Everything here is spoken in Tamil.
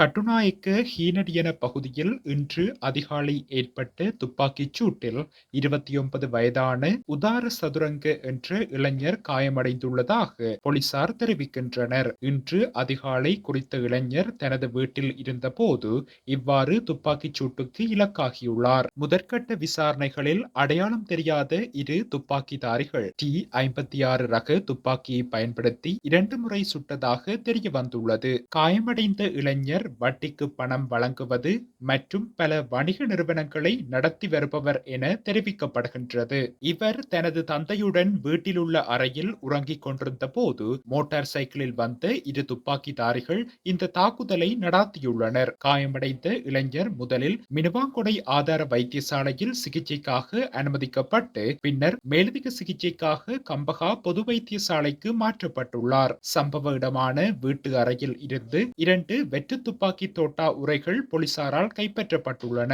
கட்டுநாயக்க ஹீனடியன பகுதியில் இன்று அதிகாலை ஏற்பட்ட துப்பாக்கிச் சூட்டில் இருபத்தி ஒன்பது வயதான உதார சதுரங்க என்ற இளைஞர் காயமடைந்துள்ளதாக போலீசார் தெரிவிக்கின்றனர். இன்று அதிகாலை குறித்த இளைஞர் தனது வீட்டில் இருந்தபோது இவ்வாறு துப்பாக்கிச் சூட்டுக்கு இலக்காகியுள்ளார். முதற்கட்ட விசாரணைகளில் அடையாளம் தெரியாத இரு துப்பாக்கிதாரிகள் டி ஐம்பத்தி ஆறு ரக துப்பாக்கியை பயன்படுத்தி இரண்டு முறை சுட்டதாக தெரிய வந்துள்ளது காயமடைந்த இளைஞர் வட்டிக்கு பணம் வழங்குவது மற்றும் பல வணிக நிறுவனங்களை நடத்தி வருபவர் என தெரிவிக்கப்படுகின்றது. இவர் தனது தந்தையுடன் வீட்டில் உள்ள அறையில் உறங்கிக் கொண்டிருந்த போது மோட்டார் சைக்கிளில் வந்த இரு துப்பாக்கிதாரிகள் இந்த தாக்குதலை நடாத்தியுள்ளனர். காயமடைந்த இளைஞர் முதலில் மினுவாங்கொடை ஆதார வைத்தியசாலையில் சிகிச்சைக்காக அனுமதிக்கப்பட்டு பின்னர் மேலதிக சிகிச்சைக்காக கம்பகா பொது வைத்தியசாலைக்கு மாற்றப்பட்டுள்ளார். சம்பவ இடமான வீட்டு அறையில் இருந்து இரண்டு வெற்று துப்பாக்கி தோட்டா உரைகள் போலீசாரால் கைப்பற்றப்பட்டுள்ளன.